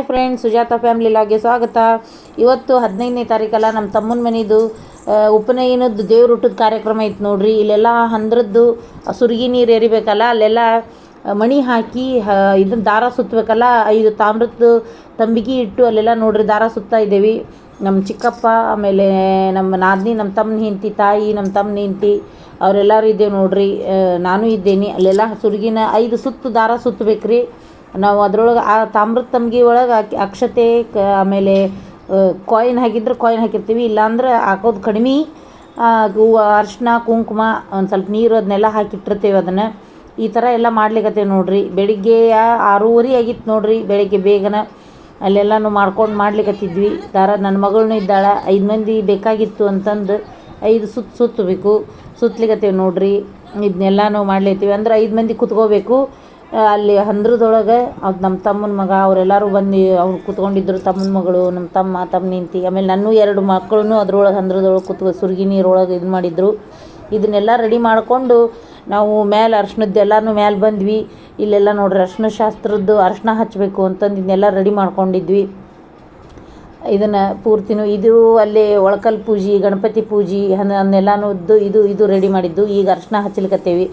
Hi friends Sujata family ಲಾಗೆ ಸ್ವಾಗತ. ಇವತ್ತು ಹದಿನೈದನೇ ತಾರೀಕಲ್ಲ ನಮ್ಮ ತಮ್ಮನ ಮನೆಯದು ಉಪನಯನದ್ದು ದೇವ್ರ ಊಟದ ಕಾರ್ಯಕ್ರಮ ಇತ್ತು ನೋಡ್ರಿ. ಇಲ್ಲೆಲ್ಲ ಹಂದ್ರದ್ದು ಸುರ್ಗಿ ನೀರು ಎರಿಬೇಕಲ್ಲ, ಅಲ್ಲೆಲ್ಲ ಮಣಿ ಹಾಕಿ ಇದನ್ನ ದಾರ ಸುತ್ತಬೇಕಲ್ಲ, ಐದು ತಾಮ್ರದ್ದು ತಂಬಿಗೆ ಇಟ್ಟು ಅಲ್ಲೆಲ್ಲ ನೋಡ್ರಿ ದಾರ ಸುತ್ತಾ ಇದ್ದೇವೆ. ನಮ್ಮ ಚಿಕ್ಕಪ್ಪ, ಆಮೇಲೆ ನಮ್ಮ ನಾದಿನಿ ನಮ್ಮ ತಮ್ಮನ ಹೆಂಡತಿ, ತಾಯಿ ನಮ್ಮ ತಮ್ಮನ ಹೆಂಡತಿ, ಅವರೆಲ್ಲರೂ ಇದ್ದೇವೆ ನೋಡ್ರಿ. ನಾನು ಇದ್ದೇನೆ. ಅಲ್ಲೆಲ್ಲ ಸುರ್ಗಿನ ಐದು ಸುತ್ತು ದಾರ ಸುತ್ತಬೇಕ್ರಿ ನಾವು ಅದರೊಳಗೆ ಆ ತಾಮ್ರದ ತಂಬಿಗೆ ಒಳಗೆ ಹಾಕಿ ಅಕ್ಷತೆ, ಕ, ಆಮೇಲೆ ಕಾಯಿನ್ ಹಾಕಿದ್ರೆ ಕಾಯಿನ್ ಹಾಕಿರ್ತೀವಿ. ಇಲ್ಲಾಂದ್ರೆ ಹಾಕೋದು ಕಡಿಮೆ. ಅರ್ಶಿನ ಕುಂಕುಮ, ಒಂದು ಸ್ವಲ್ಪ ನೀರು ಅದನ್ನೆಲ್ಲ ಹಾಕಿಟ್ಟಿರ್ತೀವಿ ಅದನ್ನು. ಈ ಥರ ಎಲ್ಲ ಮಾಡ್ಲಿಕ್ಕತ್ತೇವೆ ನೋಡ್ರಿ. ಬೆಳಿಗ್ಗೆ ಆರೂವರೆ ಆಗಿತ್ತು ನೋಡ್ರಿ ಬೆಳಿಗ್ಗೆ ಬೇಗನ. ಅಲ್ಲೆಲ್ಲನೂ ಮಾಡ್ಕೊಂಡು ಮಾಡ್ಲಿಕ್ಕತ್ತಿದ್ವಿ ದಾರ ನನ್ನ ಮಗಳನ್ನೂ ಇದ್ದಾಳೆ. ಐದು ಮಂದಿ ಬೇಕಾಗಿತ್ತು ಅಂತಂದು ಐದು ಸುತ್ತು ಸುತ್ತಬೇಕು. ಸುತ್ತಲಿಕ್ಕತ್ತೇವೆ ನೋಡ್ರಿ. ಇದನ್ನೆಲ್ಲನೂ ಮಾಡ್ಲತ್ತೀವಿ ಅಂದ್ರೆ ಐದು ಮಂದಿ ಕುತ್ಕೋಬೇಕು. ಅಲ್ಲಿ ಹಂದ್ರದೊಳಗೆ ಅದು ನಮ್ಮ ತಮ್ಮನ ಮಗ, ಅವರೆಲ್ಲರೂ ಬಂದು ಅವ್ರು ಕುತ್ಕೊಂಡಿದ್ರು, ತಮ್ಮನ ಮಗಳು ನಮ್ಮ ತಮ್ಮ ತಮ್ಮ ನಿಂತಿ. ಆಮೇಲೆ ನನ್ನೂ ಎರಡು ಮಕ್ಕಳೂ ಅದ್ರೊಳಗೆ ಹಂದ್ರದೊಳಗೆ ಕುತ್ಕೊ ಸುರ್ಗಿ ನೀರೊಳಗೆ ಇದು ಮಾಡಿದ್ರು. ಇದನ್ನೆಲ್ಲ ರೆಡಿ ಮಾಡಿಕೊಂಡು ನಾವು ಮೇಲೆ ಎಲ್ಲಾನು ಮೇಲೆ ಬಂದ್ವಿ. ಇಲ್ಲೆಲ್ಲ ನೋಡ್ರಿ ಅರ್ಶಿನ ಶಾಸ್ತ್ರದ್ದು ಅರ್ಶಿನ ಹಚ್ಚಬೇಕು ಅಂತಂದು ಇದನ್ನೆಲ್ಲ ರೆಡಿ ಮಾಡ್ಕೊಂಡಿದ್ವಿ. ಇದನ್ನು ಪೂರ್ತಿನೂ ಇದು ಅಲ್ಲಿ ಒಳಕಲ್ ಪೂಜೆ, ಗಣಪತಿ ಪೂಜೆ ಅನ್ನೆಲ್ಲಾನು ಇದು ಇದು ರೆಡಿ ಮಾಡಿದ್ದು. ಈಗ ಅರ್ಶಿನ ಹಚ್ಚಲಿಕತ್ತೇವಿ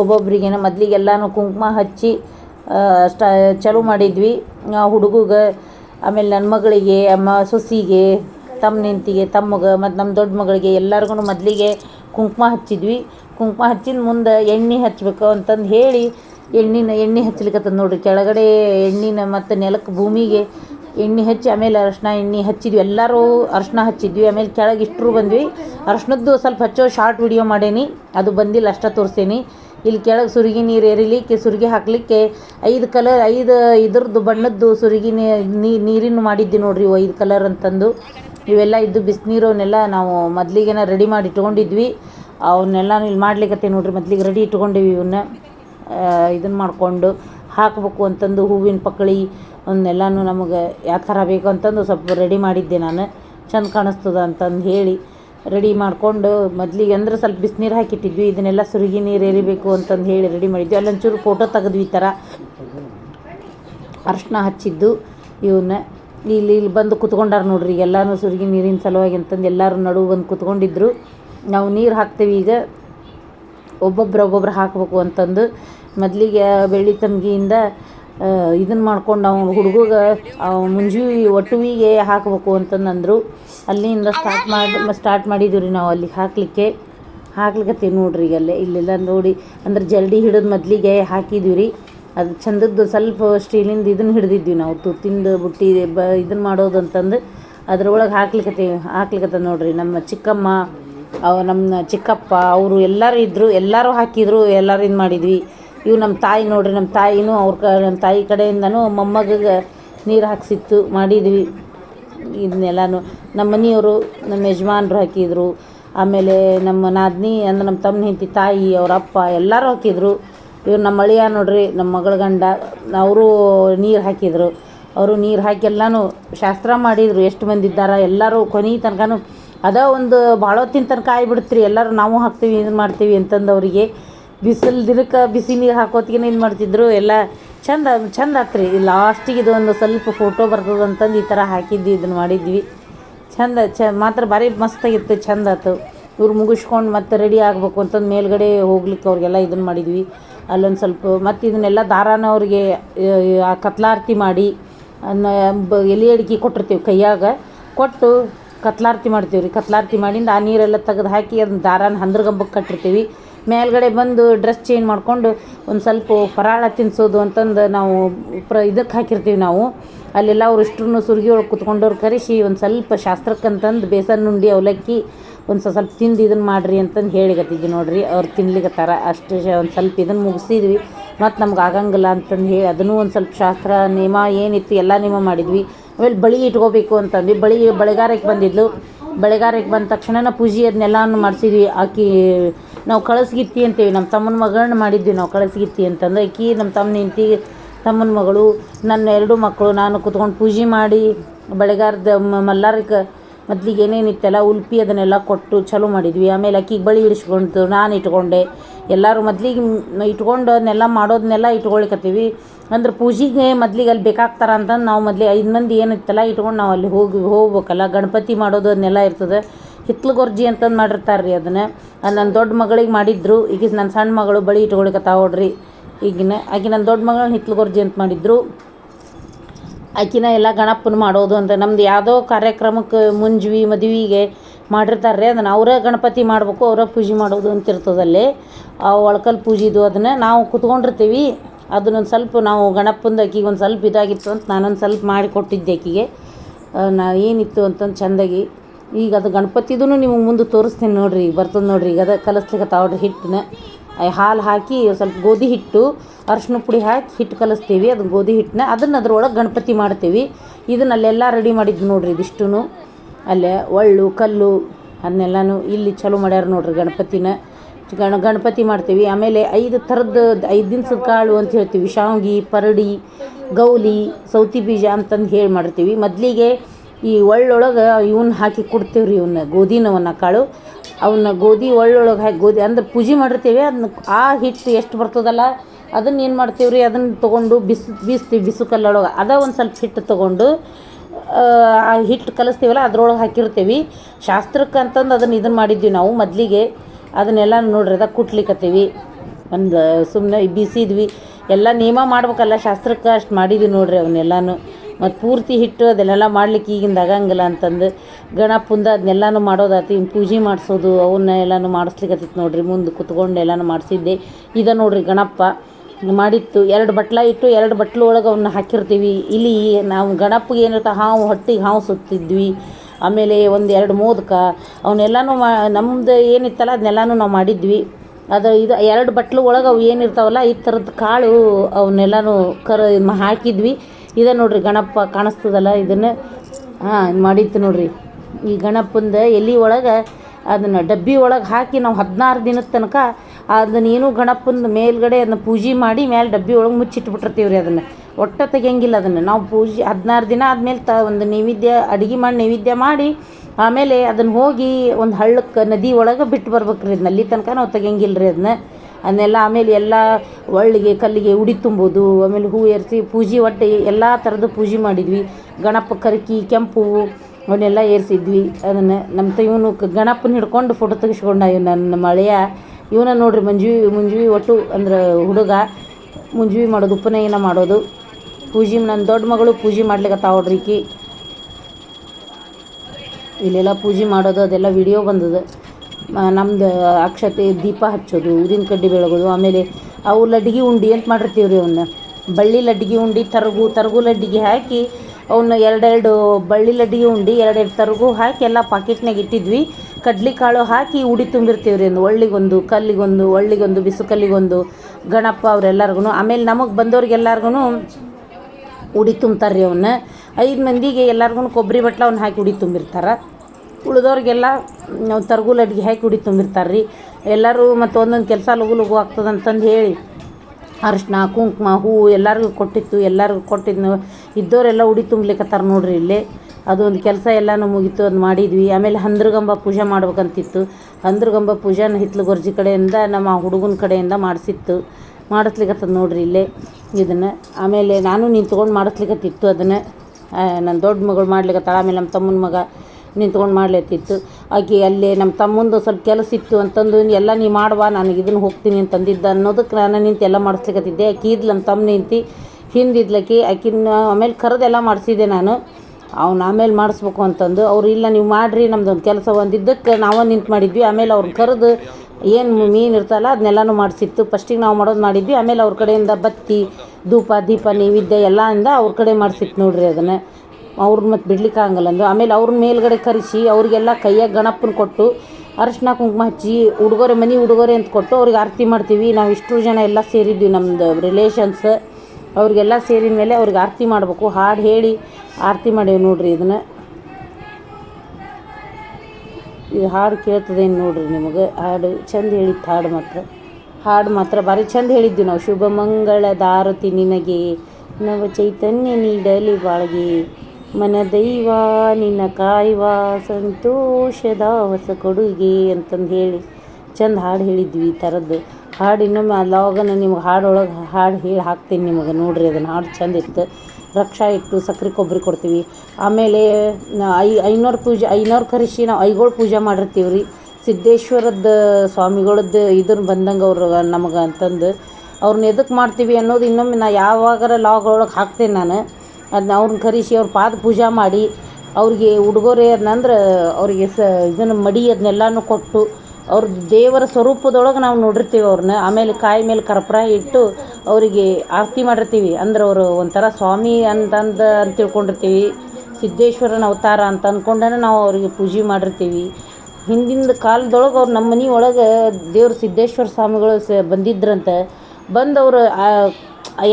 ಒಬ್ಬೊಬ್ರಿಗೇನ ಮೊದ್ಲಿಗೆಲ್ಲನೂ ಕುಂಕುಮ ಹಚ್ಚಿ ಸ್ಟ, ಚಾಲು ಮಾಡಿದ್ವಿ. ಹುಡುಗಗೆ, ಆಮೇಲೆ ನನ್ನ ಮಗಳಿಗೆ, ಅಮ್ಮ ಸೊಸಿಗೆ ತಮ್ಮ ನಿಂತಿಗೆ ತಮ್ಮಗೆ ಮತ್ತು ನಮ್ಮ ದೊಡ್ಡ ಮಗಳಿಗೆ ಎಲ್ಲರಿಗೂ ಮೊದಲಿಗೆ ಕುಂಕುಮ ಹಚ್ಚಿದ್ವಿ. ಕುಂಕುಮ ಹಚ್ಚಿದ ಮುಂದೆ ಎಣ್ಣೆ ಹಚ್ಚಬೇಕು ಅಂತಂದು ಹೇಳಿ ಎಣ್ಣಿನ, ಎಣ್ಣೆ ಹಚ್ಚಲಿಕ್ಕೆ ನೋಡ್ರಿ. ಕೆಳಗಡೆ ಎಣ್ಣಿನ ಮತ್ತು ನೆಲಕ್ಕೆ ಭೂಮಿಗೆ ಎಣ್ಣೆ ಹಚ್ಚಿ, ಆಮೇಲೆ ಅರಶಿನ ಎಣ್ಣೆ ಹಚ್ಚಿದ್ವಿ. ಎಲ್ಲರೂ ಅರಶಿನ ಹಚ್ಚಿದ್ವಿ. ಆಮೇಲೆ ಕೆಳಗೆ ಇಷ್ಟರು ಬಂದ್ವಿ. ಅರಶಿನದ್ದು ಸ್ವಲ್ಪ ಹಚ್ಚೋ ಶಾರ್ಟ್ ವಿಡಿಯೋ ಮಾಡೇನಿ. ಅದು ಬಂದಿಲ್ಲ, ಅಷ್ಟೇ ತೋರಿಸೇನಿ. ಇಲ್ಲಿ ಕೆಳಗೆ ಸುರುಗಿ ನೀರು ಎರಿಲಿಕ್ಕೆ ಸುರುಗಿ ಹಾಕಲಿಕ್ಕೆ ಐದು ಕಲರ್ ಐದು ಇದ್ರದ್ದು ಬಣ್ಣದ್ದು ಸುರುಗಿ ನೀರಿನ ಮಾಡಿದ್ದೆ ನೋಡ್ರಿ ಇವು ಐದು ಕಲರ್ ಅಂತಂದು. ಇವೆಲ್ಲ ಇದ್ದು ಬಿಸಿನೀರು ಅವನ್ನೆಲ್ಲ ನಾವು ಮೊದ್ಲಿಗೆನ ರೆಡಿ ಮಾಡಿ ಇಟ್ಕೊಂಡಿದ್ವಿ. ಅವನ್ನೆಲ್ಲ ಇಲ್ಲಿ ಮಾಡ್ಲಿಕ್ಕೆ ನೋಡ್ರಿ, ಮೊದ್ಲಿಗೆ ರೆಡಿ ಇಟ್ಕೊಂಡಿವಿ ಇವನ್ನ ಇದನ್ನು ಮಾಡಿಕೊಂಡು ಹಾಕಬೇಕು ಅಂತಂದು ಹೂವಿನ ಪಕ್ಕಳಿ ಅವನ್ನೆಲ್ಲನೂ ನಮಗೆ ಯಾವ ಥರ ಬೇಕು ಅಂತಂದು ಸ್ವಲ್ಪ ರೆಡಿ ಮಾಡಿದ್ದೆ ನಾನು. ಚಂದ ಕಾಣಿಸ್ತದ ಅಂತಂದು ಹೇಳಿ. ರೆಡಿ ಮಾಡಿಕೊಂಡು ಮೊದಲಿಗೆ ಅಂದ್ರೆ ಸ್ವಲ್ಪ ಬಿಸಿನೀರು ಹಾಕಿಟ್ಟಿದ್ವಿ. ಇದನ್ನೆಲ್ಲ ಸುರುಗಿ ನೀರು ಎರಿಬೇಕು ಅಂತಂದು ಹೇಳಿ ರೆಡಿ ಮಾಡಿದ್ವಿ. ಅಲ್ಲೊಂಚೂರು ಫೋಟೋ ತೆಗೆದ್ವಿ ಈ ಥರ ಅರ್ಶಿನ ಹಚ್ಚಿದ್ದು ಇವನ್ನ ಇಲ್ಲಿ ಇಲ್ಲಿ ಬಂದು ಕುತ್ಕೊಂಡಾರ ನೋಡ್ರಿ ಎಲ್ಲರೂ ಸುರುಗಿ ನೀರಿನ ಸಲುವಾಗಿ ಅಂತಂದು ಎಲ್ಲರೂ ನಡುವೆ ಬಂದು ಕುತ್ಕೊಂಡಿದ್ರು. ನಾವು ನೀರು ಹಾಕ್ತೇವೆ ಈಗ. ಒಬ್ಬೊಬ್ರು ಒಬ್ಬೊಬ್ರು ಹಾಕಬೇಕು ಅಂತಂದು. ಮೊದಲಿಗೆ ಬೆಳ್ಳಿ ತಂಬಿಗೆಯಿಂದ ಇದನ್ನು ಮಾಡ್ಕೊಂಡು ನಾವು ಹುಡುಗಗ ಮುಂಜಿ ಒಟ್ಟುವಿಗೆ ಹಾಕಬೇಕು ಅಂತಂದು ಅಲ್ಲಿಂದ ಸ್ಟಾರ್ಟ್ ಮಾಡಿ ಸ್ಟಾರ್ಟ್ ಮಾಡಿದ್ದೀವಿ ರೀ ನಾವು ಅಲ್ಲಿಗೆ ಹಾಕಲಿಕ್ಕೆ. ಹಾಕ್ಲಿಕತ್ತೀವಿ ನೋಡ್ರಿ ಈಗ ಅಲ್ಲೇ, ಇಲ್ಲೆಲ್ಲ ನೋಡಿ, ಅಂದ್ರೆ ಜಲ್ಡಿ ಹಿಡಿದು ಮೊದಲಿಗೆ ಹಾಕಿದ್ವಿ ರೀ ಅದು ಚಂದದ್ದು ಸ್ವಲ್ಪ ಸ್ಟೀಲಿಂದ ಇದನ್ನು ಹಿಡಿದಿದ್ವಿ ನಾವು, ತುತ್ತಿಂದ ಬುಟ್ಟಿ ಬ ಇದನ್ನು ಮಾಡೋದು ಅಂತಂದು ಅದ್ರೊಳಗೆ ಹಾಕ್ಲಿಕತ್ತೀವಿ ಹಾಕ್ಲಿಕತ್ತದ ನೋಡ್ರಿ ನಮ್ಮ ಚಿಕ್ಕಮ್ಮ, ಅವ ನಮ್ಮ ಚಿಕ್ಕಪ್ಪ, ಅವರು ಎಲ್ಲರೂ ಇದ್ದರು ಎಲ್ಲರೂ ಹಾಕಿದ್ರು, ಎಲ್ಲರೂ ಇದು ಮಾಡಿದ್ವಿ. ಇವು ನಮ್ಮ ತಾಯಿ ನೋಡ್ರಿ ನಮ್ಮ ತಾಯಿನೂ ಅವ್ರ ಕ ನಮ್ಮ ತಾಯಿ ಕಡೆಯಿಂದನೂ ಮೊಮ್ಮಗಗೆ ನೀರು ಹಾಕ್ಸಿತ್ತು, ಮಾಡಿದ್ವಿ. ಇದನ್ನೆಲ್ಲನೂ ನಮ್ಮ ಮನೆಯವರು ನಮ್ಮ ಯಜಮಾನ್ರು ಹಾಕಿದರು. ಆಮೇಲೆ ನಮ್ಮ ನಾದಿನಿ ಅಂದ್ರೆ ನಮ್ಮ ತಮ್ಮ ಹೆಂಡತಿ ತಾಯಿ, ಅವ್ರ ಅಪ್ಪ ಎಲ್ಲರೂ ಹಾಕಿದರು. ಇವ್ರು ನಮ್ಮ ಅಳಿಯ ನೋಡ್ರಿ ನಮ್ಮ ಮಗಳ ಗಂಡ, ಅವರು ನೀರು ಹಾಕಿದರು. ಅವರು ನೀರು ಹಾಕಿ ಎಲ್ಲನೂ ಶಾಸ್ತ್ರ ಮಾಡಿದರು, ಎಷ್ಟು ಮಂದಿ ಇದ್ದಾರೆ, ಎಲ್ಲರೂ ಕೊನೆ ತನಕನೂ. ಅದ ಒಂದು ಭಾಳ ಹೊತ್ತಿನ ತನಕ ಆಗಿಬಿಡ್ತ್ರಿ ಎಲ್ಲರೂ ನಾವು ಹಾಕ್ತೀವಿ, ಇದು ಮಾಡ್ತೀವಿ ಅಂತಂದು ಅವರಿಗೆ ಬಿಸಿಲು ದಿನಕ್ಕೆ ಬಿಸಿ ನೀರು ಹಾಕೋತ್ಗಿನ ಏನು ಮಾಡ್ತಿದ್ರು, ಎಲ್ಲ ಚಂದ ಚಂದ ಆತ್ರಿ. ಲಾಸ್ಟಿಗೆ ಇದೊಂದು ಸ್ವಲ್ಪ ಫೋಟೋ ಬರ್ತದೆ ಅಂತಂದು ಈ ಥರ ಹಾಕಿದ್ವಿ ಇದನ್ನು ಮಾಡಿದ್ವಿ. ಚಂದ, ಚ, ಮಾತ್ರ ಭಾರಿ ಮಸ್ತಾಗಿತ್ತು ಚಂದ ಆಯ್ತು ಇವ್ರು ಮುಗಿಸ್ಕೊಂಡು ಮತ್ತೆ ರೆಡಿ ಆಗಬೇಕು ಅಂತಂದು ಮೇಲ್ಗಡೆ ಹೋಗ್ಲಿಕ್ಕೆ ಅವ್ರಿಗೆಲ್ಲ ಇದನ್ನು ಮಾಡಿದ್ವಿ. ಅಲ್ಲೊಂದು ಸ್ವಲ್ಪ ಮತ್ತು ಇದನ್ನೆಲ್ಲ ದಾರಾನ ಅವ್ರಿಗೆ ಕತ್ಲಾರತಿ ಮಾಡಿ ಎಲೆ ಅಡಿಕೆ ಕೊಟ್ಟಿರ್ತೀವಿ ಕೈಯಾಗ, ಕೊಟ್ಟು ಕತ್ಲಾರತಿ ಮಾಡ್ತೀವಿ ರೀ ಕತ್ಲಾರತಿ ಮಾಡಿಂದ ಆ ನೀರೆಲ್ಲ ತೆಗೆದು ಹಾಕಿ ಅದನ್ನ ದಾರಾನ ಹಂದ್ರಗಂಬಕ್ಕೆ ಕಟ್ಟಿರ್ತೀವಿ. ಮೇಲ್ಗಡೆ ಬಂದು ಡ್ರೆಸ್ ಚೇಂಜ್ ಮಾಡಿಕೊಂಡು ಒಂದು ಸ್ವಲ್ಪ ಫರಾಳ ತಿನ್ನಿಸೋದು ಅಂತಂದು ನಾವು ಪ್ರ ಇದಕ್ಕೆ ಹಾಕಿರ್ತೀವಿ ನಾವು. ಅಲ್ಲೆಲ್ಲ ಅವ್ರು ಇಷ್ಟನ್ನು ಸುರ್ಗಿ ಒಳಗೆ ಕುತ್ಕೊಂಡವ್ರು ಕರೆಸಿ ಒಂದು ಸ್ವಲ್ಪ ಶಾಸ್ತ್ರಕ್ಕಂತಂದು ಬೇಸನ್ ಉಂಡಿ ಅವಲಕ್ಕಿ ಒಂದು ಸ್ವಲ್ಪ ತಿಂದು ಇದನ್ನು ಮಾಡಿರಿ ಅಂತಂದು ಹೇಳಿಗತ್ತಿದ್ವಿ ನೋಡಿರಿ. ಅವ್ರು ತಿನ್ಲಿಕತ್ತಾರ ಅಷ್ಟು ಒಂದು ಸ್ವಲ್ಪ ಇದನ್ನು ಮುಗಿಸಿದ್ವಿ. ಮತ್ತು ನಮ್ಗೆ ಆಗಂಗಿಲ್ಲ ಅಂತಂದು ಹೇಳಿ ಅದನ್ನು ಒಂದು ಸ್ವಲ್ಪ ಶಾಸ್ತ್ರ, ನಿಯಮ ಏನಿತ್ತು ಎಲ್ಲ ನಿಯಮ ಮಾಡಿದ್ವಿ. ಆಮೇಲೆ ಬಳಿ ಇಟ್ಕೋಬೇಕು ಅಂತಂದ್ವಿ. ಬಳಿ ಬಳೆಗಾರಕ್ಕೆ ಬಂದಿದ್ಲು. ಬಳೆಗಾರಕ್ಕೆ ಬಂದ ತಕ್ಷಣ ಪೂಜೆ ಅದನ್ನೆಲ್ಲನೂ ಮಾಡಿಸಿದ್ವಿ. ಆಕಿ ನಾವು ಕಳಸ್ಗಿತ್ತಿ ಅಂತೀವಿ ನಮ್ಮ ತಮ್ಮನ ಮಗಳನ್ನ ಮಾಡಿದ್ವಿ ನಾವು ಕಳಸ್ಗಿತ್ತಿ ಅಂತಂದು ಆಕಿ ನಮ್ಮ ತಮ್ಮನ ಹೆಂಡತಿ ತಮ್ಮನ ಮಗಳು, ನನ್ನ ಎರಡು ಮಕ್ಕಳು, ನಾನು ಕುತ್ಕೊಂಡು ಪೂಜೆ ಮಾಡಿ ಬಳೆಗಾರದ ಮಲ್ಲಾರಕ್ಕೆ ಮೊದ್ಲಿಗೆ ಏನೇನಿತ್ತಲ್ಲ, ಉಲ್ಪಿ ಅದನ್ನೆಲ್ಲ ಕೊಟ್ಟು ಚಲೋ ಮಾಡಿದ್ವಿ. ಆಮೇಲೆ ಅಕ್ಕಿಗೆ ಬಳಿ ಇಡಿಸ್ಕೊಂಡು ನಾನು ಇಟ್ಕೊಂಡೆ. ಎಲ್ಲರೂ ಮೊದ್ಲಿಗೆ ಇಟ್ಕೊಂಡು ಅದನ್ನೆಲ್ಲ ಮಾಡೋದನ್ನೆಲ್ಲ ಇಟ್ಕೊಳ್ಕತ್ತೀವಿ. ಅಂದ್ರೆ ಪೂಜೆಗೆ ಮೊದ್ಲಿಗೆ ಅಲ್ಲಿ ಬೇಕಾಗ್ತಾರ ಅಂತಂದು ನಾವು ಮೊದ್ಲು ಐದು ಮಂದಿ ಏನಿತ್ತಲ್ಲ, ಇಟ್ಕೊಂಡು ನಾವು ಅಲ್ಲಿ ಹೋಗಿ, ಹೋಗ್ಬೇಕಲ್ಲ. ಗಣಪತಿ ಮಾಡೋದು ಅದನ್ನೆಲ್ಲ ಇರ್ತದೆ. ಹಿತ್ಲು ಗೊರ್ಜಿ ಅಂತಂದು ಮಾಡಿರ್ತಾರೆ ರೀ ಅದನ್ನು. ಅದು ನನ್ನ ದೊಡ್ಡ ಮಗಳಿಗೆ ಮಾಡಿದ್ರು. ಈಗ ನನ್ನ ಸಣ್ಣ ಮಗಳು ಬಳಿ ಇಟ್ಕೊಳಿಕತ್ತಾವ ನೋಡ್ರಿ. ಈಗಿನ ಆಕೆ ನನ್ನ ದೊಡ್ಡ ಮಗಳನ್ನ ಹಿತ್ಲು ಗೊರ್ಜಿ ಅಂತ ಮಾಡಿದ್ರು. ಆಕಿನ ಎಲ್ಲ ಗಣಪನ ಮಾಡೋದು ಅಂತ. ನಮ್ದು ಯಾವುದೋ ಕಾರ್ಯಕ್ರಮಕ್ಕೆ ಮುಂಜ್ವಿ, ಮದುವೆಗೆ ಮಾಡಿರ್ತಾರೆ ರೀ ಅದನ್ನು ಅವರೇ ಗಣಪತಿ ಮಾಡಬೇಕು, ಅವರೇ ಪೂಜೆ ಮಾಡೋದು ಅಂತ ಇರ್ತದಲ್ಲಿ ಆ ಒಳ್ಕಲ್ ಪೂಜಿದು ಅದನ್ನು ನಾವು ಕುತ್ಕೊಂಡಿರ್ತೀವಿ. ಅದನ್ನೊಂದು ಸ್ವಲ್ಪ ನಾವು ಗಣಪಂದು ಆಕಿಗೆ ಒಂದು ಸ್ವಲ್ಪ ಇದಾಗಿತ್ತು ಅಂತ ನಾನೊಂದು ಸ್ವಲ್ಪ ಮಾಡಿ ಕೊಟ್ಟಿದ್ದೆ ಆಕಿಗೆ. ನಾ ಏನಿತ್ತು ಅಂತಂದು ಚೆಂದಾಗಿ ಈಗ ಅದು ಗಣಪತಿದೂ ನಿಮಗೆ ಮುಂದೆ ತೋರಿಸ್ತೀನಿ ನೋಡಿರಿ, ಬರ್ತದೆ ನೋಡಿರಿ. ಈಗ ಅದು ಕಲಿಸ್ಲಿಕ್ಕೆ ಹಿಟ್ಟನ್ನ. ಹಾಲು ಹಾಕಿ ಸ್ವಲ್ಪ ಗೋಧಿ ಹಿಟ್ಟು, ಅರ್ಶಿನ ಪುಡಿ ಹಾಕಿ ಹಿಟ್ಟು ಕಲಿಸ್ತೀವಿ ಅದು ಗೋಧಿ ಹಿಟ್ಟನ್ನ. ಅದನ್ನು ಅದ್ರೊಳಗೆ ಗಣಪತಿ ಮಾಡ್ತೀವಿ. ಇದನ್ನ ಅಲ್ಲೆಲ್ಲ ರೆಡಿ ಮಾಡಿದ್ದು ನೋಡಿರಿ ಇದಿಷ್ಟು ಅಲ್ಲೇ ಒಳ್ಳು, ಕಲ್ಲು ಅದನ್ನೆಲ್ಲನೂ ಇಲ್ಲಿ ಚಲೋ ಮಾಡ್ಯಾರ ನೋಡಿರಿ ಗಣಪತಿನ. ಗಣ, ಗಣಪತಿ ಮಾಡ್ತೀವಿ. ಆಮೇಲೆ ಐದು ಥರದ ಐದು ದಿನ್ಸದ ಕಾಳು ಅಂತ ಹೇಳ್ತೀವಿ. ಶಾವ್ಗೆ, ಪರಡಿ, ಗೌಲಿ, ಸೌತಿ ಬೀಜ ಅಂತಂದು ಹೇಳಿ ಮಾಡಿರ್ತೀವಿ. ಮೊದಲಿಗೆ ಈ ಒಳ್ಳೊಳಗೆ ಇವನ್ನ ಹಾಕಿ ಕೊಡ್ತೀವಿ ರೀ ಇವನ್ನ ಗೋಧಿನವನ್ನ ಕಾಳು. ಅವನ್ನ ಗೋಧಿ ಒಳ್ಳೊಳಗೆ ಹಾಕಿ ಗೋಧಿ ಅಂದ್ರೆ ಪೂಜೆ ಮಾಡಿರ್ತೀವಿ ಅದನ್ನ ಆ ಹಿಟ್ಟು ಎಷ್ಟು ಬರ್ತದಲ್ಲ ಅದನ್ನ ಏನು ಮಾಡ್ತೀವಿ ರೀ ಅದನ್ನು ತೊಗೊಂಡು ಬಿಸಿ, ಬೀಸ್ತೀವಿ ಬಿಸು ಕಲ್ಲೊಳಗೆ ಅದ ಒಂದು ಸ್ವಲ್ಪ ಹಿಟ್ಟು ತೊಗೊಂಡು, ಆ ಹಿಟ್ಟು ಕಲಿಸ್ತೀವಲ್ಲ ಅದ್ರೊಳಗೆ ಹಾಕಿರ್ತೀವಿ. ಶಾಸ್ತ್ರಕ್ಕೆ ಅಂತಂದು ಅದನ್ನು ಇದನ್ನು ಮಾಡಿದ್ವಿ ನಾವು ಮೊದಲಿಗೆ. ಅದನ್ನೆಲ್ಲ ನೋಡ್ರಿ, ಅದ ಕುಟ್ಲಿಕ್ಕತ್ತೀವಿ ಒಂದು ಸುಮ್ಮನೆ ಬೀಸಿದ್ವಿ. ಎಲ್ಲ ನಿಯಮ ಮಾಡ್ಬೇಕಲ್ಲ ಶಾಸ್ತ್ರಕ್ಕೆ, ಅಷ್ಟು ಮಾಡಿದ್ವಿ ನೋಡ್ರಿ ಅವನ್ನೆಲ್ಲನೂ ಮತ್ತು ಪೂರ್ತಿ ಹಿಟ್ಟು ಅದನ್ನೆಲ್ಲ ಮಾಡ್ಲಿಕ್ಕೆ ಈಗಿಂದ ಆಗಂಗಿಲ್ಲ ಅಂತಂದು ಗಣಪಂದು ಅದನ್ನೆಲ್ಲನೂ ಮಾಡೋದಾತಿ ಪೂಜೆ ಮಾಡಿಸೋದು ಅವನ್ನ ಎಲ್ಲನೂ ಮಾಡಿಸ್ಲಿಕತ್ತಿತ್ತು ನೋಡ್ರಿ, ಮುಂದೆ ಕುತ್ಕೊಂಡು ಎಲ್ಲನೂ ಮಾಡಿಸಿದ್ದೆ. ಇದು ನೋಡ್ರಿ ಗಣಪ ಮಾಡಿತ್ತು, ಎರಡು ಬಟ್ಲ ಇಟ್ಟು ಎರಡು ಬಟ್ಲು ಒಳಗೆ ಅವನ್ನ ಹಾಕಿರ್ತೀವಿ. ಇಲ್ಲಿ ನಾವು ಗಣಪಗೆ ಏನಿರ್ತಾವೆ ಹಾವು, ಹೊಟ್ಟಿಗೆ ಹಾವು ಸುತ್ತಿದ್ವಿ. ಆಮೇಲೆ ಒಂದು ಎರಡು ಮೋದಕ ಅವನ್ನೆಲ್ಲನೂ ಮಾ ನಮ್ಮದು ಏನಿತ್ತಲ್ಲ ಅದನ್ನೆಲ್ಲನೂ ನಾವು ಮಾಡಿದ್ವಿ. ಅದು ಇದು ಎರಡು ಬಟ್ಲು ಒಳಗೆ ಅವು ಏನಿರ್ತಾವಲ್ಲ, ಈ ಥರದ್ದು ಕಾಳು ಅವನ್ನೆಲ್ಲನೂ ಕರ ಹಾಕಿದ್ವಿ. ಇದು ನೋಡ್ರಿ ಗಣಪ ಕಾಣಿಸ್ತದಲ್ಲ, ಇದನ್ನು, ಹಾಂ ಮಾಡಿತ್ತು ನೋಡ್ರಿ. ಈ ಗಣಪಂದು ಎಲೆ ಒಳಗೆ ಅದನ್ನು ಡಬ್ಬಿ ಒಳಗೆ ಹಾಕಿ ನಾವು ಹದಿನಾರು ದಿನದ ತನಕ ಅದನ್ನೇನು ಗಣಪಂದು ಮೇಲ್ಗಡೆ ಅದನ್ನ ಪೂಜೆ ಮಾಡಿ ಮೇಲೆ ಡಬ್ಬಿ ಒಳಗೆ ಮುಚ್ಚಿಟ್ಬಿಟ್ಟಿರ್ತೀವಿ ರೀ ಅದನ್ನು. ಒಟ್ಟ ತೆಗಿಯಂಗಿಲ್ಲ ಅದನ್ನು. ನಾವು ಪೂಜೆ ಹದಿನಾರು ದಿನ ಆದ್ಮೇಲೆ ತ ಒಂದು ನೈವೇದ್ಯ, ಅಡುಗೆ ಮಾಡಿ ನೈವೇದ್ಯ ಮಾಡಿ ಆಮೇಲೆ ಅದನ್ನು ಹೋಗಿ ಒಂದು ಹಳ್ಳಕ್ಕೆ, ನದಿ ಒಳಗೆ ಬಿಟ್ಟು ಬರ್ಬೇಕು ರೀ ಅದನ್ನ ಅಲ್ಲಿ ತನಕ ನಾವು ತೆಗಿಯಂಗಿಲ್ಲ ರೀ ಅದನ್ನ ಅದನ್ನೆಲ್ಲ ಆಮೇಲೆ ಎಲ್ಲ ಒಳ್ಳಿಗೆ ಕಲ್ಲಿಗೆ ಉಡಿ ತುಂಬೋದು, ಆಮೇಲೆ ಹೂ ಏರಿಸಿ ಪೂಜೆ ಒಟ್ಟು ಎಲ್ಲ ಥರದ ಪೂಜೆ ಮಾಡಿದ್ವಿ. ಗಣಪ ಕರ್ಕಿ, ಕೆಂಪು ಹೂವು ಅವನ್ನೆಲ್ಲ ಏರಿಸಿದ್ವಿ. ಅದನ್ನು ನಮ್ಮ ತ ಇವನು ಗಣಪನ ಹಿಡ್ಕೊಂಡು ಫೋಟೋ ತೆಗಿಸ್ಕೊಂಡ ಇವ್ ನನ್ನ ಮಳೆಯ. ಇವನ ನೋಡ್ರಿ ಮಂಜುವಿ ಮುಂಜುವಿ ಒಟ್ಟು ಅಂದ್ರೆ ಹುಡುಗ ಮುಂಜುವಿ ಮಾಡೋದು, ಉಪನಯನ ಮಾಡೋದು. ಪೂಜೆ ನನ್ನ ದೊಡ್ಡ ಮಗಳು ಪೂಜೆ ಮಾಡ್ಲಿಕ್ಕೆ ನೋಡ್ರಿ ಈಕಿ. ಇಲ್ಲೆಲ್ಲ ಪೂಜೆ ಮಾಡೋದು, ಅದೆಲ್ಲ ವಿಡಿಯೋ ಬಂದದ. ನಮ್ದು ಅಕ್ಷತೆ ದೀಪ ಹಚ್ಚೋದು, ಊದಿನ ಕಡ್ಡಿ ಬೆಳಗೋದು, ಆಮೇಲೆ ಅವು ಲಡ್ಗಿ ಉಂಡಿ ಅಂತ ಮಾಡಿರ್ತೀವಿ ರೀ ಅವನ್ನ ಬಳ್ಳಿ ಲಡ್ಗಿ ಉಂಡೆ, ತರಗು ತರಗು ಲಡ್ಡಿಗೆ ಹಾಕಿ ಅವನ್ನ ಎರಡೆರಡು ಬಳ್ಳಿ ಲಡ್ಡಿಗೆ ಉಂಡಿ, ಎರಡೆರಡು ತರಗು ಹಾಕಿ ಎಲ್ಲ ಪಾಕೆಟ್ನಾಗ ಇಟ್ಟಿದ್ವಿ. ಕಡ್ಲಿ ಕಾಳು ಹಾಕಿ ಉಡಿ ತುಂಬಿರ್ತೀವಿ ರೀ ಒಳ್ಳಿಗೊಂದು, ಕಲ್ಲಿಗೊಂದು, ಒಳ್ಳಿಗೊಂದು, ಬಿಸು ಕಲ್ಲಿಗೊಂದು, ಗಣಪ ಅವ್ರೆಲ್ಲರಿಗೂ ಆಮೇಲೆ ನಮಗೆ ಬಂದವ್ರಿಗೆಲ್ಲರಿಗೂ ಉಡಿ ತುಂಬ್ತಾರೆ ರೀ ಅವನ್ನ ಐದು ಮಂದಿಗೆ ಎಲ್ಲರಿಗೂ ಕೊಬ್ಬರಿ ಬಟ್ಲ ಅವ್ನ ಹಾಕಿ ಉಡಿ ತುಂಬಿರ್ತಾರೆ. ಉಳಿದವ್ರಿಗೆಲ್ಲ ನಾವು ತರ್ಗುಲ್ ಅಡ್ಗೆ ಹಾಕಿ ಉಡಿ ತುಂಬಿರ್ತಾರೆ ರೀ ಎಲ್ಲರೂ ಮತ್ತು ಒಂದೊಂದು ಕೆಲಸ ಲಗು ಲಗು ಆಗ್ತದೆ ಅಂತಂದು ಹೇಳಿ ಅರಿಶಿನ ಕುಂಕುಮ ಹೂವು ಎಲ್ಲರಿಗೂ ಕೊಟ್ಟಿತ್ತು. ಎಲ್ಲರಿಗೂ ಕೊಟ್ಟಿದ್ನು ಇದ್ದವರೆಲ್ಲ ಉಡಿ ತುಂಬ್ಲಿಕತ್ತಾರ ನೋಡ್ರಿ ಇಲ್ಲಿ. ಅದೊಂದು ಕೆಲಸ ಎಲ್ಲನೂ ಮುಗೀತು, ಅದು ಮಾಡಿದ್ವಿ. ಆಮೇಲೆ ಹಂದ್ರಗಂಬ ಪೂಜೆ ಮಾಡ್ಬೇಕಂತಿತ್ತು. ಹಂದ್ರಗಂಬ ಪೂಜೆನ ಹಿತ್ಲು ಗೊರ್ಜಿ ಕಡೆಯಿಂದ ನಮ್ಮ ಹುಡುಗನ ಕಡೆಯಿಂದ ಮಾಡಿಸಿತ್ತು. ಮಾಡಿಸ್ಲಿಕ್ಕತ್ತದ ನೋಡ್ರಿ ಇಲ್ಲೇ ಇದನ್ನು. ಆಮೇಲೆ ನಾನು ನಿಂತ್ಕೊಂಡು ಮಾಡಿಸ್ಲಿಕ್ಕತ್ತಿತ್ತು ಅದನ್ನು. ನನ್ನ ದೊಡ್ಡ ಮಗಳು ಮಾಡ್ಲಿಕತ್ತಾಳ, ಆಮೇಲೆ ನಮ್ಮ ತಮ್ಮನ ಮಗ. ನಿಂತ್ಕೊಂಡು ಮಾಡ್ಲತ್ತಿತ್ತು. ಆಕೆ ಅಲ್ಲೇ ನಮ್ಮ ತಮ್ಮಂದು ಸ್ವಲ್ಪ ಕೆಲಸ ಇತ್ತು ಅಂತಂದು, ಎಲ್ಲ ನೀ ಮಾಡುವ, ನನಗೆ ಇದನ್ನು ಹೋಗ್ತೀನಿ ಅಂತಂದಿದ್ದ ಅನ್ನೋದಕ್ಕೆ ನಾನು ನಿಂತು ಎಲ್ಲ ಮಾಡಿಸ್ಲಿಕ್ಕತ್ತಿದ್ದೆ ಆಕೆ ಇದ್ಲು ನಮ್ಮ ತಮ್ಮ ನಿಂತು ಹಿಂದಿದ್ಲಕ್ಕಿ ಆಕಿನ ಆಮೇಲೆ ಕರೆದೆಲ್ಲ ಮಾಡಿಸಿದ್ದೆ ನಾನು. ಅವ್ನು ಆಮೇಲೆ ಮಾಡಿಸ್ಬೇಕು ಅಂತಂದು, ಅವ್ರು, ಇಲ್ಲ, ನೀವು ಮಾಡಿರಿ ನಮ್ದೊಂದು ಕೆಲಸ ಒಂದಿದ್ದಕ್ಕೆ ನಾವೇ ನಿಂತು ಮಾಡಿದ್ವಿ. ಆಮೇಲೆ ಅವ್ರನ್ನ ಕರೆದು ಏನು ಮೀನು ಇರ್ತಲ್ಲ ಅದನ್ನೆಲ್ಲನೂ ಮಾಡಿಸಿತ್ತು. ಫಸ್ಟಿಗೆ ನಾವು ಮಾಡೋದು ಮಾಡಿದ್ವಿ. ಆಮೇಲೆ ಅವ್ರ ಕಡೆಯಿಂದ ಬತ್ತಿ, ಧೂಪ, ದೀಪ ನೈವೇದ್ಯ ಎಲ್ಲದಿಂದ ಅವ್ರ ಕಡೆ ಮಾಡಿಸಿತ್ತು ನೋಡ್ರಿ ಅದನ್ನು. ಅವ್ರನ್ನ ಮತ್ತೆ ಬಿಡ್ಲಿಕ್ಕೆ ಆಗಂಗಿಲ್ಲ ಅಂದು ಆಮೇಲೆ ಅವ್ರನ್ನ ಮೇಲ್ಗಡೆ ಕರೆಸಿ, ಅವರಿಗೆಲ್ಲ ಕೈಯಾಗ ಗಣಪನ ಕೊಟ್ಟು ಅರಶಿನ ಕುಂಕುಮ ಹಚ್ಚಿ ಉಡುಗೊರೆ ಮನೆ ಉಡುಗೊರೆ ಅಂತ ಕೊಟ್ಟು ಅವ್ರಿಗೆ ಆರತಿ ಮಾಡ್ತೀವಿ. ನಾವು ಇಷ್ಟು ಜನ ಎಲ್ಲ ಸೇರಿದ್ವಿ ನಮ್ಮದು ರಿಲೇಷನ್ಸ್ ಅವ್ರಿಗೆಲ್ಲ ಸೇರಿದ ಮೇಲೆ ಅವ್ರಿಗೆ ಆರತಿ ಮಾಡಬೇಕು. ಹಾಡು ಹೇಳಿ ಆರತಿ ಮಾಡೇವಿ ನೋಡ್ರಿ ಇದನ್ನು. ಇದು ಹಾಡು ಕೇಳ್ತದೇನು ನೋಡ್ರಿ ನಿಮಗೆ? ಹಾಡು ಚಂದ ಹೇಳಿತ್ತು ಹಾಡು ಮಾತ್ರ. ಹಾಡು ಮಾತ್ರ ಭಾರಿ ಚಂದ ಹೇಳಿದ್ವಿ ನಾವು. ಶುಭ ಮಂಗಳ ದಾರತಿ ನಿನಗೆ ನವ ಚೈತನ್ಯ ನೀಡಲಿ ಬಾಳ್ಗೆ. ಮನ ದೈವ, ನಿನ್ನ ಕಾಯುವ ಸಂತೋಷದ ಹೊಸ ಕೊಡುಗೆ ಅಂತಂದು ಹೇಳಿ, ಚಂದ ಹಾಡು ಹೇಳಿದ್ವಿ ಈ ಥರದ್ದು. ಹಾಡು ಇನ್ನೊಮ್ಮೆ ಅಲ್ಲವಾಗ ನಿಮ್ಗೆ ಹಾಡೊಳಗೆ ಹಾಡು ಹೇಳಿ ಹಾಕ್ತೀನಿ ನಿಮಗೆ ನೋಡಿರಿ, ಅದನ್ನು ಹಾಡು ಚಂದ ಇತ್ತು. ರಕ್ಷಾ ಇಟ್ಟು ಸಕ್ರೆ ಕೊಬ್ಬರಿ ಕೊಡ್ತೀವಿ. ಆಮೇಲೆ ಐ ಐನೂರು ಪೂಜೆ, ಐನೂರು ಕರೆಸಿ ನಾವು ಐಗಳು ಪೂಜೆ ಮಾಡಿರ್ತೀವಿ ರೀ. ಸಿದ್ದೇಶ್ವರದ್ದು ಸ್ವಾಮಿಗಳದ್ದು ಇದನ್ನು ಬಂದಂಗೆ ಅವ್ರು ನಮಗೆ ಅಂತಂದು, ಅವ್ರನ್ನ ಎದಕ್ಕೆ ಮಾಡ್ತೀವಿ ಅನ್ನೋದು ಇನ್ನೊಮ್ಮೆ ನಾ ಯಾವಾಗಾರ ಲಾಗ್ ಒಳಗೆ ಹಾಕ್ತೇನೆ ನಾನು. ಅದನ್ನ ಅವ್ರನ್ನ ಕರೆಸಿ ಅವ್ರ ಪಾದ ಪೂಜೆ ಮಾಡಿ, ಅವ್ರಿಗೆ ಉಡುಗೊರೆ ಅದನ್ನಂದ್ರೆ ಅವರಿಗೆ ಸ ಇದನ್ನು ಮಡಿ ಅದನ್ನೆಲ್ಲನೂ ಕೊಟ್ಟು, ಅವ್ರ ದೇವರ ಸ್ವರೂಪದೊಳಗೆ ನಾವು ನೋಡಿರ್ತೀವಿ ಅವ್ರನ್ನ ಆಮೇಲೆ ಕಾಯಿ ಮೇಲೆ ಕರ್ಪೂರ ಇಟ್ಟು ಅವರಿಗೆ ಆರತಿ ಮಾಡಿರ್ತೀವಿ. ಅಂದ್ರೆ ಅವರು ಒಂಥರ ಸ್ವಾಮಿ ಅಂತಂದು ಅಂತ ತಿಳ್ಕೊಂಡಿರ್ತೀವಿ. ಸಿದ್ದೇಶ್ವರನ ಅವತಾರ ಅಂತ ಅಂದ್ಕೊಂಡೇ ನಾವು ಅವರಿಗೆ ಪೂಜೆ ಮಾಡಿರ್ತೀವಿ. ಹಿಂದಿನ ಕಾಲದೊಳಗೆ ಅವ್ರು ನಮ್ಮ ಮನೆ ಒಳಗೆ ದೇವ್ರ ಸಿದ್ದೇಶ್ವರ ಸ್ವಾಮಿಗಳು ಸ ಬಂದಿದ್ರಂತೆ ಬಂದವರು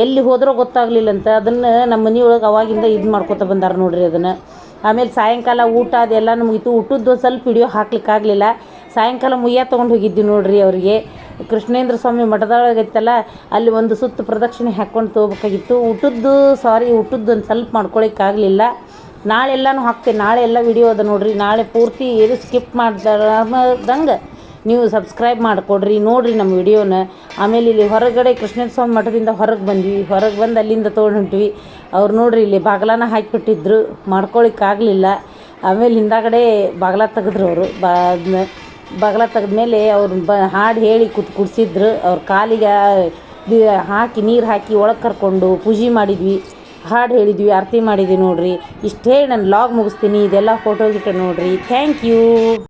ಎಲ್ಲಿ ಹೋದ್ರೋ ಗೊತ್ತಾಗ್ಲಿಲ್ಲಂತ ಅದನ್ನು ನಮ್ಮ ಮನೆಯೊಳಗೆ ಅವಾಗಿಂದ ಇದು ಮಾಡ್ಕೊತ ಬಂದಾರ ನೋಡ್ರಿ ಅದನ್ನು. ಆಮೇಲೆ ಸಾಯಂಕಾಲ ಊಟ ಅದೆಲ್ಲ ಮುಗೀತು ಊಟದ್ದು ಸ್ವಲ್ಪ ವಿಡಿಯೋ ಹಾಕ್ಲಿಕ್ಕಾಗಲಿಲ್ಲ ಸಾಯಂಕಾಲ ಮುಯ್ಯ ತೊಗೊಂಡು ಹೋಗಿದ್ವಿ ನೋಡ್ರಿ ಅವರಿಗೆ. ಕೃಷ್ಣೇಂದ್ರ ಸ್ವಾಮಿ ಮಠದೊಳಗೆ ಐತಲ್ಲ ಅಲ್ಲಿ ಒಂದು ಸುತ್ತು ಪ್ರದಕ್ಷಿಣೆ ಹಾಕ್ಕೊಂಡು ತೊಗೋಬೇಕಾಗಿತ್ತು. ಊಟದ್ದು, ಸಾರಿ, ಊಟದ್ದು ಒಂದು ಸ್ವಲ್ಪ ಮಾಡ್ಕೊಳಿಕ್ಕಾಗಲಿಲ್ಲ ನಾಳೆ ಎಲ್ಲನೂ ಹಾಕ್ತೀನಿ ನಾಳೆ ಎಲ್ಲ ವಿಡಿಯೋ ಅದ ನೋಡ್ರಿ. ನಾಳೆ ಪೂರ್ತಿ ಏನು ಸ್ಕಿಪ್ ಮಾಡ್ದಂಗೆ ನೀವು ಸಬ್ಸ್ಕ್ರೈಬ್ ಮಾಡಿಕೊಡ್ರಿ, ನೋಡಿರಿ ನಮ್ಮ ವಿಡಿಯೋನ. ಆಮೇಲೆ ಇಲ್ಲಿ ಹೊರಗಡೆ ಕೃಷ್ಣೇಂದ್ರ ಸ್ವಾಮಿ ಮಠದಿಂದ ಹೊರಗೆ ಬಂದ್ವಿ. ಹೊರಗೆ ಬಂದು ಅಲ್ಲಿಂದ ತೊಗೊಂಡು ಹೊಂಟ್ವಿ ಅವ್ರು ನೋಡ್ರಿ ಇಲ್ಲಿ ಬಾಗ್ಲಾನ ಹಾಕಿಬಿಟ್ಟಿದ್ರು. ಮಾಡ್ಕೊಳಿಕ್ಕಾಗಲಿಲ್ಲ ಆಮೇಲೆ ಹಿಂದಾಗಡೆ ಬಾಗ್ಲ ತೆಗೆದ್ರು ಅವರು. ಬಾ ಬಾಗ್ಲ ತೆಗೆದ್ಮೇಲೆ ಅವ್ರು ಬ, ಹಾಡು ಹೇಳಿ ಕುತ್, ಕುಡಿಸಿದ್ರು. ಅವ್ರ ಕಾಲಿಗೆ ಹಾಕಿ, ನೀರು ಹಾಕಿ ಒಳಗೆ ಕರ್ಕೊಂಡು ಪೂಜೆ ಮಾಡಿದ್ವಿ. ಹಾಡು ಹೇಳಿದ್ವಿ, ಆರತಿ ಮಾಡಿದ್ವಿ ನೋಡ್ರಿ. ಇಷ್ಟೇ ನಾನು ಲಾಗ್ ಮುಗಿಸ್ತೀನಿ. ಇದೆಲ್ಲ ಫೋಟೋ ಗಿಟ ನೋಡ್ರಿ. Thank you.